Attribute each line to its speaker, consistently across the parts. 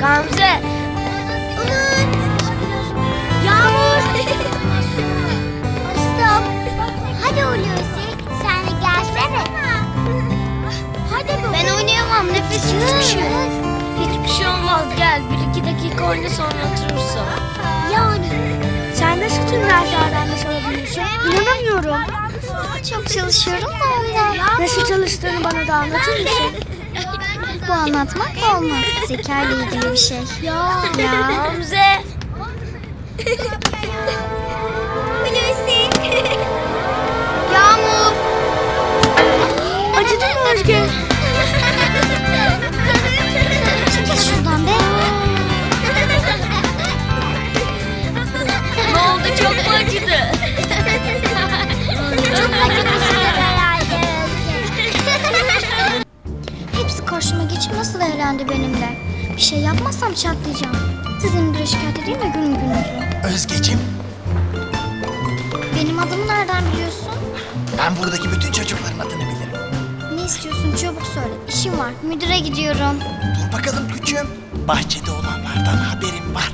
Speaker 1: Gamze.
Speaker 2: Yağmur. Asım. Hadi Hulusi. Sen de gelsene. Hadi Ben oynayamam. Nefesim tutuşuyor.
Speaker 1: Hiçbir şey olmaz gel. Bir iki dakika oyna sonra oturursun.
Speaker 2: Yani.
Speaker 1: Sen nasıl tüm derslerden de çalabiliyorsun? İnanamıyorum.
Speaker 2: Çok çalışıyorum da ondan.
Speaker 1: Nasıl çalıştığını bana da anlatır mısın?
Speaker 2: Bu anlatmak olmaz. Zeka ile ilgili bir şey.
Speaker 1: Ya. Ya. Gamze.
Speaker 2: yapmazsam çatlayacağım. Sizin müdüre şikayet edeyim mi günün gününüzü?
Speaker 3: Özgeciğim,
Speaker 2: Benim adımı nereden biliyorsun?
Speaker 3: ben buradaki bütün çocukların adını bilirim.
Speaker 2: Ne istiyorsun çabuk söyle. İşim var. Müdüre gidiyorum.
Speaker 3: Dur bakalım küçüğüm. Bahçede olanlardan haberim var.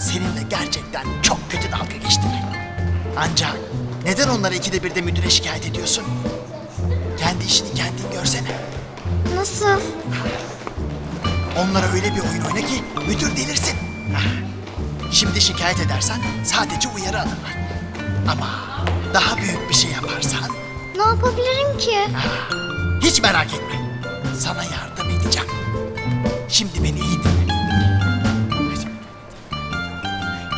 Speaker 3: Seninle gerçekten çok kötü dalga geçtiler. Ancak neden onlara ikide bir de müdüre şikayet ediyorsun? Kendi işini kendin görsene.
Speaker 2: Nasıl?
Speaker 3: Onlara öyle bir oyun oyna ki müdür delirsin. Şimdi şikayet edersen sadece uyarı alırlar. Ama daha büyük bir şey yaparsan
Speaker 2: Ne yapabilirim ki?
Speaker 3: hiç merak etme. Sana yardım edeceğim. Şimdi beni iyi dinle.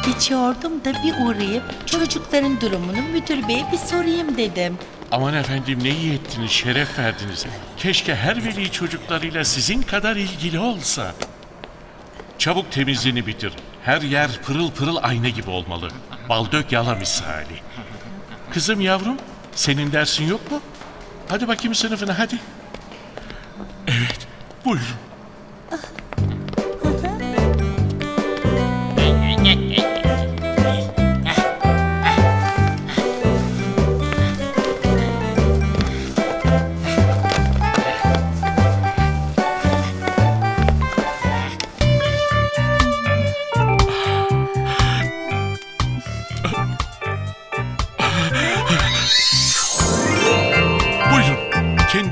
Speaker 4: Geçiyordum da bir uğrayıp çocukların durumunu müdür beye bir sorayım dedim.
Speaker 5: Aman efendim ne iyi ettiniz, şeref verdiniz. Keşke her veli çocuklarıyla sizin kadar ilgili olsa. Çabuk temizliğini bitir. Her yer pırıl pırıl ayna gibi olmalı. Bal dök yala misali. Kızım yavrum, senin dersin yok mu? Hadi bakayım sınıfına hadi. Evet, buyurun.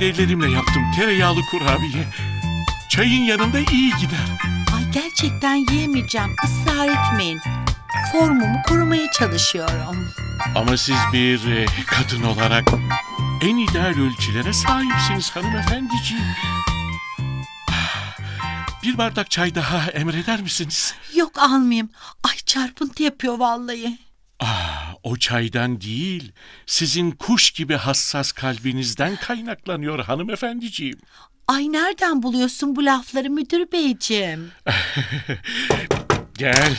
Speaker 5: Kendi ellerimle yaptım tereyağlı kurabiye. Çayın yanında iyi gider.
Speaker 4: Ay gerçekten yiyemeyeceğim. Israr etmeyin. Formumu korumaya çalışıyorum.
Speaker 5: Ama siz bir e, kadın olarak en ideal ölçülere sahipsiniz hanımefendiciğim. Bir bardak çay daha emreder misiniz?
Speaker 4: Yok almayayım. Ay çarpıntı yapıyor vallahi.
Speaker 5: Ah, o çaydan değil, sizin kuş gibi hassas kalbinizden kaynaklanıyor hanımefendiciğim.
Speaker 4: Ay nereden buluyorsun bu lafları müdür beyciğim?
Speaker 5: Gel.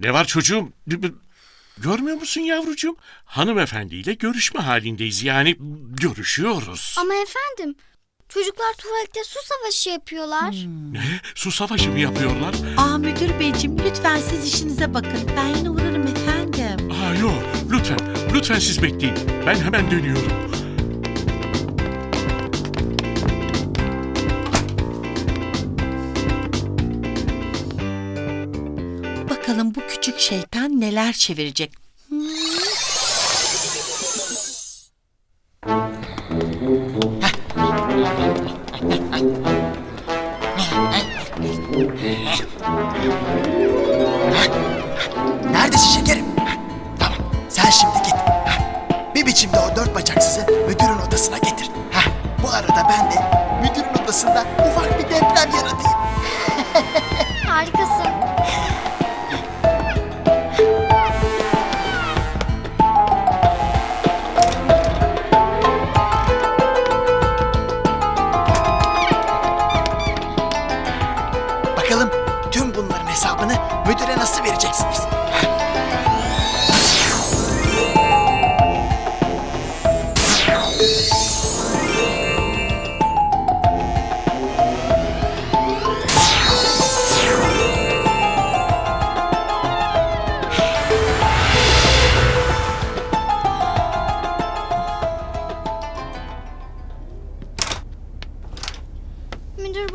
Speaker 5: Ne var çocuğum? Görmüyor musun yavrucuğum? Hanımefendiyle görüşme halindeyiz. Yani görüşüyoruz.
Speaker 2: Ama efendim. Çocuklar tuvalette su savaşı yapıyorlar.
Speaker 5: Ne? Su savaşı mı yapıyorlar?
Speaker 4: Aa müdür beyciğim lütfen siz işinize bakın. Ben yine uğrarım efendim.
Speaker 5: Aa yok. Lütfen. Lütfen siz bekleyin. Ben hemen dönüyorum.
Speaker 4: Bakalım bu küçük şeytan neler çevirecek.
Speaker 3: Neredesin şekerim? Tamam, sen şimdi git. Bir biçimde o dört bacaksızı müdürün odasına getir. Bu arada ben de müdürün odasında ufak bir deprem yaratayım.
Speaker 2: Harikasın.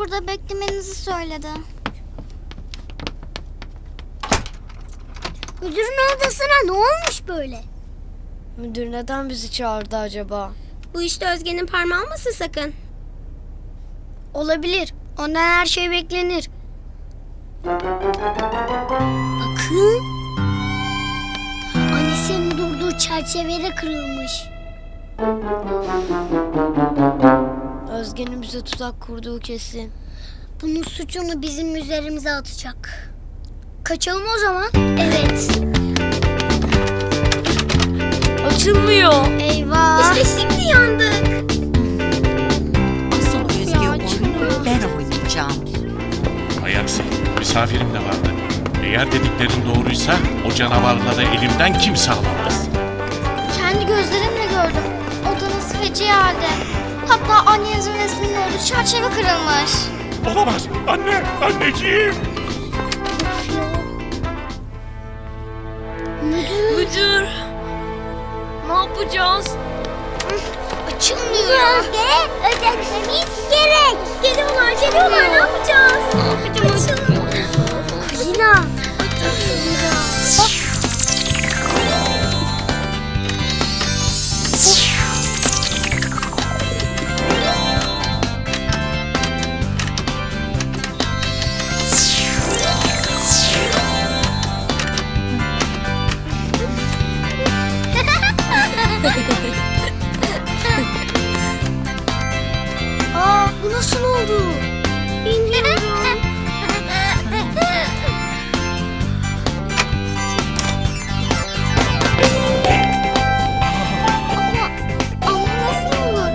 Speaker 2: Burada beklemenizi söyledi. Müdürün odasına ne olmuş böyle?
Speaker 1: Müdür neden bizi çağırdı acaba?
Speaker 2: Bu işte Özge'nin parmağı olmasın sakın. Olabilir. Ondan her şey beklenir. Bakın. Annesinin durduğu çerçevede kırılmış.
Speaker 1: Özge'nin bize tuzak kurduğu kesin.
Speaker 2: Bunun suçunu bizim üzerimize atacak. Kaçalım o zaman. Evet.
Speaker 1: Açılmıyor.
Speaker 2: Eyvah. İşte şimdi yandık.
Speaker 4: Asıl Özge oyunu ben oynayacağım.
Speaker 5: Hay aksi, misafirim de vardı. Eğer dediklerin doğruysa o canavarları elimden kimse alamaz.
Speaker 2: Kendi gözlerimle gördüm. Odanız feci halde. Hatta annenizin resminin olduğu çerçeve kırılmış.
Speaker 5: Olamaz. Anne, anneciğim.
Speaker 1: Müdür. Ne yapacağız?
Speaker 2: Açılmıyor. Özge, ödetmemiz gerek. Geliyorlar, geliyorlar. Ne yapacağız? Ne yapacağız? Kulina. Aa, bu nasıl oldu? Bilmiyorum. ama, ama nasıl olur?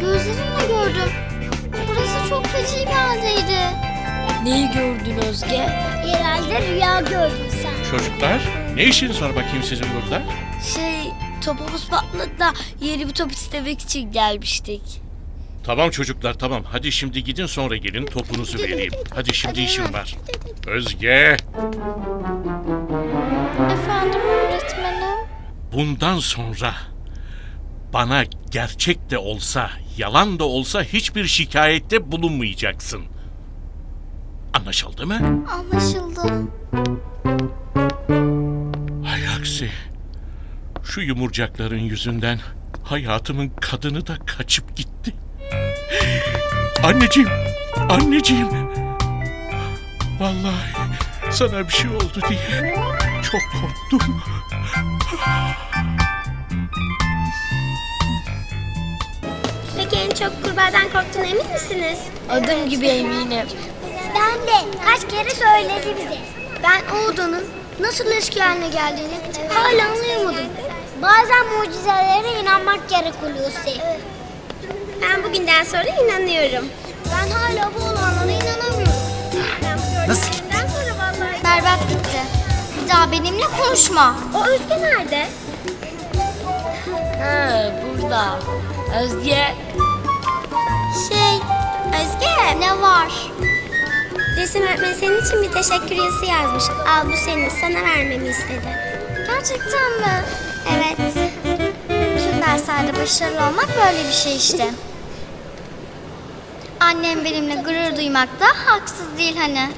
Speaker 2: Gözlerimle gördüm. Burası çok feci bir haldeydi.
Speaker 1: Neyi gördün Özge?
Speaker 2: Herhalde rüya gördün sen.
Speaker 5: Çocuklar, ne işiniz var bakayım sizin burada?
Speaker 1: Şey topumuz patladı da yeni bir top istemek için gelmiştik.
Speaker 5: Tamam çocuklar tamam. Hadi şimdi gidin sonra gelin topunuzu vereyim. Hadi şimdi işim var. Özge,
Speaker 2: Efendim öğretmenim.
Speaker 5: bundan sonra bana gerçek de olsa, yalan da olsa hiçbir şikayette bulunmayacaksın. Anlaşıldı mı?
Speaker 2: Anlaşıldı.
Speaker 5: Hay aksi. Şu yumurcakların yüzünden hayatımın kadını da kaçıp gitti. Anneciğim, anneciğim. Vallahi sana bir şey oldu diye çok korktum.
Speaker 2: Peki en çok kurbağadan korktuğuna emin misiniz?
Speaker 1: Adım gibi eminim.
Speaker 2: Ben de kaç kere söyledi bize. Ben o odanın nasıl eski haline geldiğini hala anlayamadım. Bazen mucizelere inanmak gerek Hulusi. Ben bugünden sonra inanıyorum. Ben hala bu olanlara inanamıyorum.
Speaker 3: Nasıl gitti?
Speaker 2: Ben sonra vallahi... Berbat gitti. Bir daha benimle konuşma. O Özge nerede?
Speaker 1: Ha burada. Özge.
Speaker 2: Şey, Özge. Ne var? Resim öğretmeni senin için bir teşekkür yazısı yazmış. Al bu senin, sana vermemi istedi. Gerçekten mi? Başarılı olmak böyle bir şey işte. Annem benimle gurur duymakta haksız değil hani.